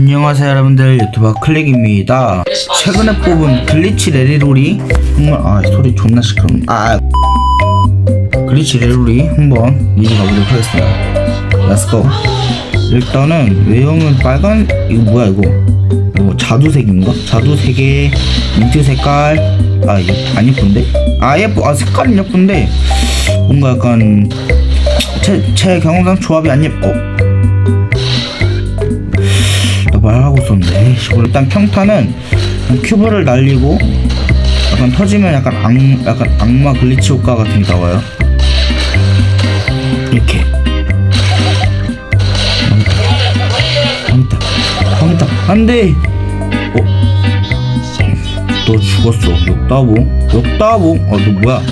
안녕하세요 여러분들. 유튜버 클릭입니다. 최근에 뽑은 글리치 레리로리 정말 아 소리 존나 시끄럽네. 아 글리치 레리로리 한번 이제 가보도록 하겠습니다. 렛츠고 일단은 외형은 빨간 이거 뭐야 이거? 이거 자두색인가? 자두색에 민트 색깔. 아 이거 안 예쁜데? 아 예뻐 아 색깔은 예쁜데 뭔가 약간 제, 제 경험상 조합이 안 예뻐 말하고 있었는데 일단 평타는 큐브를 날리고 약간 터지면 약간 악, 약간 악마 글리치 효과 같은 게 나와요. 이렇게. 망했다 망했다 안돼! 어? 너 죽었어. 역다봉 역다봉 어너 뭐야?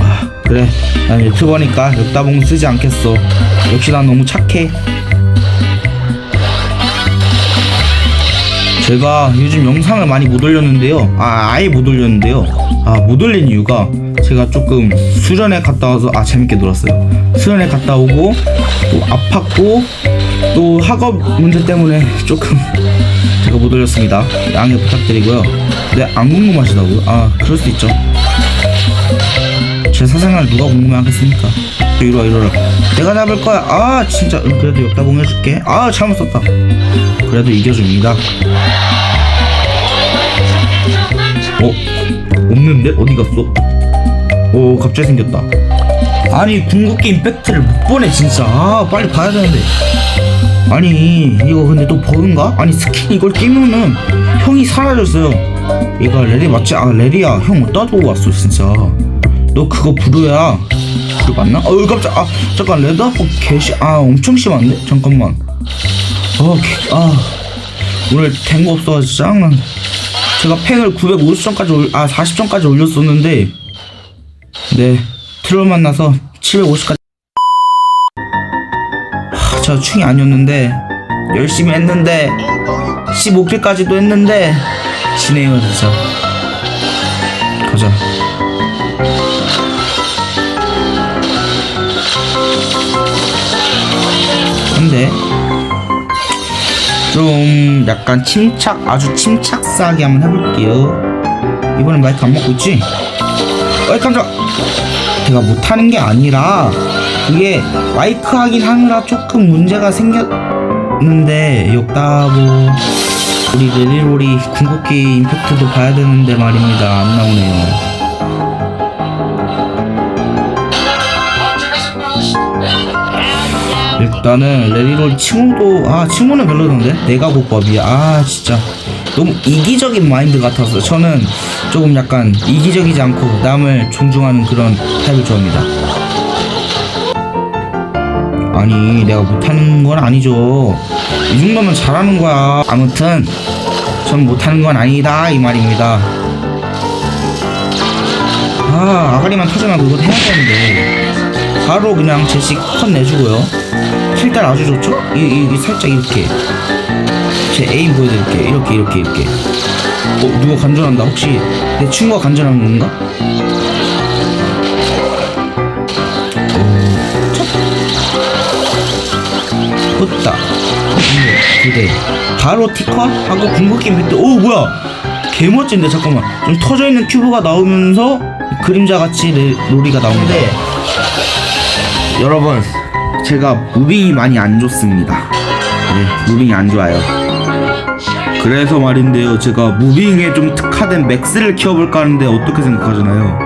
아 그래. 난 유튜버니까 역다봉 쓰지 않겠어. 역시 난 너무 착해 제가 요즘 영상을 많이 못 올렸는데요. 아, 아예 못 올렸는데요. 아, 못 올린 이유가 제가 조금 수련회 갔다 와서 아, 재밌게 놀았어요. 수련회 갔다 오고 또 아팠고 또 학업 문제 때문에 조금 제가 못 올렸습니다. 양해 부탁드리고요. 네, 안 궁금하시다고요? 아, 그럴 수 있죠. 제 사생활 누가 궁금해 하겠습니까? 이리 와, 이리 와. 내가 잡을 거야. 아, 진짜. 응, 그래도 역다 봉 해줄게. 아, 잘못 썼다. 그래도 이겨줍니다. 어? 없는데? 어디 갔어? 오 갑자기 생겼다 아니 궁극기 임팩트를 못 보내 진짜 아 빨리 봐야 되는데 아니 이거 근데 또 버그인가? 아니 스킨 이걸 끼면은 형이 사라졌어요 얘가 레리 맞지? 아 레리야 형 어디다 두고 왔어 진짜 너 그거 부르야 부르 맞나? 어이 깜짝 아 잠깐 레드아프 개시 아 엄청 심한데? 잠깐만. 어, 개, 아. 오늘 된 거 없어가지고 짱난. 제가 팩을 950점까지 올, 아 40점까지 올렸었는데 네. 트롤 만나서 750까지. 하, 저 충이 아니었는데 열심히 했는데 15킬까지도 했는데 지네요 진짜 가자 근데 좀 약간 침착 아주 침착하게 한번 해볼게요. 이번엔 마이크 안 먹고 있지? 어이 깜짝! 제가 못하는 게 아니라 그게 마이크 하긴 하느라 조금 문제가 생겼는데 역다보 우리 레리로리 궁극기 임팩트도 봐야 되는데 말입니다. 안 나오네요 일단은 레리롤 칭호도 아 칭호는 별로던데? 내가 고법이야 아 진짜. 너무 이기적인 마인드 같아서 저는 조금 약간 이기적이지 않고 남을 존중하는 그런 타입을 좋아합니다. 아니 내가 못하는 건 아니죠. 이 정도면 잘하는 거야. 아무튼 전 못하는 건 아니다. 이 말입니다. 아 아가리만 터져나고 이거 해야 되는데. 바로 그냥 제식 컷 내주고요 킬달 아주 좋죠? 이, 이, 이 살짝 이렇게. 제 에임 보여드릴게요. 이렇게 이렇게 이렇게. 어 누가 간전한다? 혹시 내 친구가 간전한 건가? 붙다. 두대. 바로 티컷 하고 궁극기 밑에. 오 뭐야? 개멋진데 잠깐만. 좀 터져있는 큐브가 나오면서 그림자 같이 로리가 나오는데 네. 여러분 제가 무빙이 많이 안 좋습니다. 네 무빙이 안 좋아요. 그래서 말인데요 제가 무빙에 좀 특화된 맥스를 키워볼까 하는데 어떻게 생각하시나요?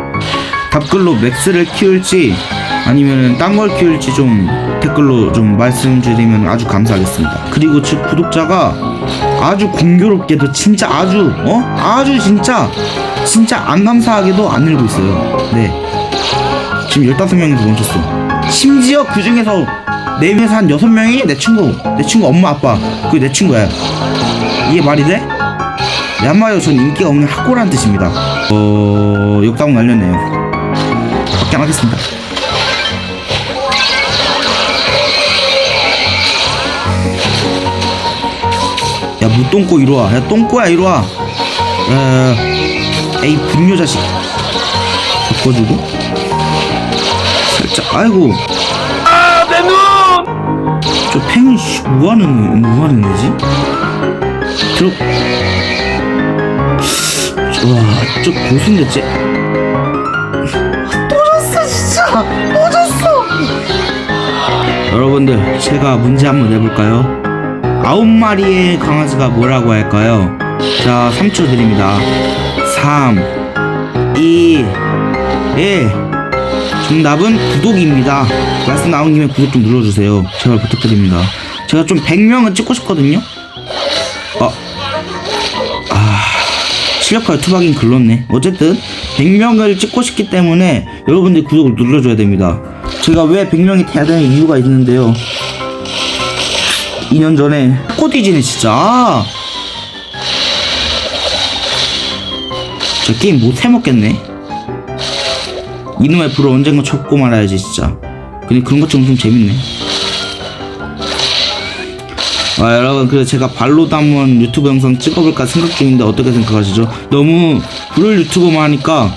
답글로 맥스를 키울지 아니면 딴 걸 키울지 좀 댓글로 좀 말씀드리면 아주 감사하겠습니다. 그리고 즉 구독자가 아주 공교롭게도 진짜 아주 어? 아주 진짜 진짜 안 감사하게도 안 늘고 있어요. 네. 지금 15명에서 멈췄어 심지어 그 중에서 4명에서 한 6명이 내 친구 내 친구 엄마 아빠 그게 내 친구야. 이게 말이 돼? 내 한마디로 전 인기가 없는 학고라는 뜻입니다. 어... 욕다운 날렸네요. 밖에 안 하겠습니다. 야 무똥꼬 이리 와. 야 똥꼬야 이리 와. 야, 야, 야. 에이 분뇨 자식. 바꿔주고 살짝 아이고 아, 내 눈! 저 팽은 씨, 뭐하는 뭐하는 애지? 들어 와저 고수인데지? 졌어 진짜 또 졌어 여러분들 제가 문제 한번 내볼까요? 아홉 마리의 강아지가 뭐라고 할까요? 자 3초 드립니다 3 2 1 정답은 구독입니다. 말씀 나온 김에 구독 좀 눌러주세요. 제발 부탁드립니다. 제가 좀 100명은 찍고 싶거든요? 아, 아 실력파 유튜브하긴 글렀네. 어쨌든 100명을 찍고 싶기 때문에 여러분들 구독을 눌러줘야 됩니다. 제가 왜 100명이 돼야 되는 이유가 있는데요. 2년 전에 꼬디지네 진짜. 아. 저 게임 못 해먹겠네 이놈의 불을 언젠가 접고 말아야지 진짜. 근데 그런 것좀좀 재밌네. 아 여러분 그래서 제가 발로도 한번 유튜브 영상 찍어볼까 생각 중인데 어떻게 생각하시죠? 너무 불을 유튜버만 하니까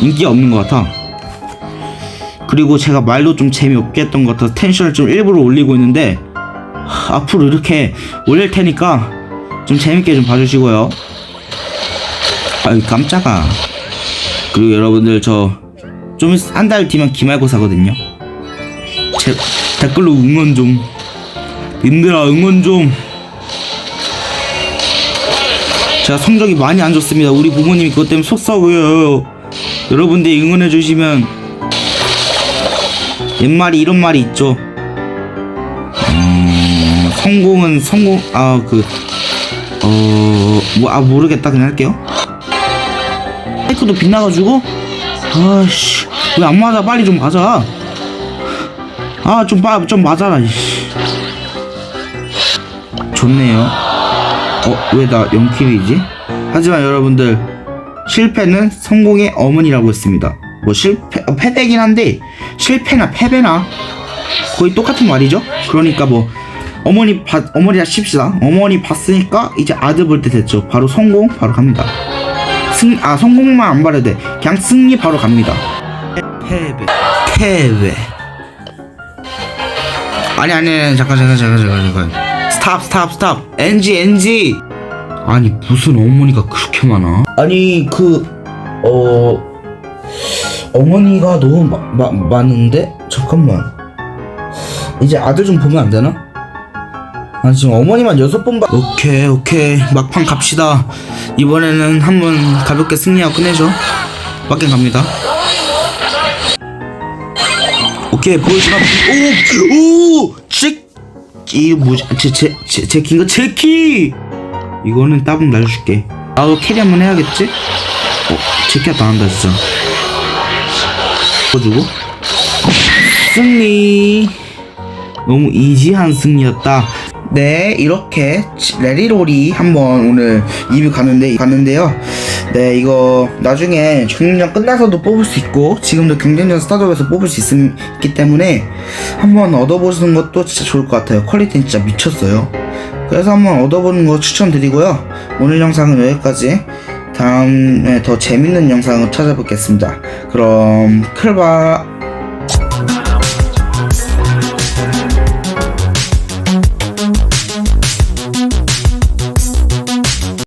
인기가 없는 것 같아. 그리고 제가 말도 좀 재미없게 했던 것 같아서 텐션을 좀 일부러 올리고 있는데 하, 앞으로 이렇게 올릴 테니까 좀 재밌게 좀 봐주시고요. 아유 깜짝아. 그리고 여러분들 저 좀 한 달 뒤면 기말고사거든요. 제 댓글로 응원 좀. 님들아 응원 좀. 제가 성적이 많이 안 좋습니다. 우리 부모님이 그것 때문에 속썩어요. 여러분들이 응원해 주시면 옛말이 이런 말이 있죠. 음, 성공은 성공 아 그 어, 뭐, 아, 모르겠다. 그냥 할게요. 마이크도 빛나가지고, 아씨, 왜 안 맞아? 빨리 좀 맞아. 아, 좀, 맞아라, 이씨. 좋네요. 어, 왜 나 0킬이지? 하지만 여러분들, 실패는 성공의 어머니라고 했습니다. 뭐, 실패, 어, 패배긴 한데, 실패나 패배나, 거의 똑같은 말이죠? 그러니까 뭐, 어머니 봤, 어머니라 칩시다. 어머니 봤으니까 이제 아들 볼때 됐죠. 바로 성공, 바로 갑니다. 승, 아, 성공만 안 돼. 그냥 승리 바로 갑니다. 패배. 패배. 아니, 아니, 아니, 잠깐, 잠깐, 잠깐, 잠깐, 잠깐. 스탑, 스탑, 스탑. NG, NG. 아니, 무슨 어머니가 그렇게 많아? 아니, 그, 어, 어머니가 너무 마, 마, 많은데? 잠깐만. 이제 아들 좀 보면 안 되나? 아 지금 어머니만 여섯 번 봐. 오케이 오케이 막판 갑시다. 이번에는 한번 가볍게 승리하고 끝내죠. 막갱 갑니다. 오케이 보여주나? 오오 제 이거 뭐지? 제제제 제키인가 제키. 이거는 따봉 날려줄게. 나도 캐리 한번 해야겠지? 어 제키가 나간다 진짜. 보여주고 승리. 너무 이지한 승리였다. 네, 이렇게 레리롤이 한번 오늘 리뷰 가는데 갔는데요. 네, 이거 나중에 경쟁전 끝나서도 뽑을 수 있고 지금도 경쟁전 스타트업에서 뽑을 수 있, 기 때문에 한번 얻어보시는 것도 진짜 좋을 것 같아요. 퀄리티는 진짜 미쳤어요. 그래서 한번 얻어보는 거 추천드리고요. 오늘 영상은 여기까지. 다음에 더 재밌는 영상을 찾아뵙겠습니다. 그럼 클바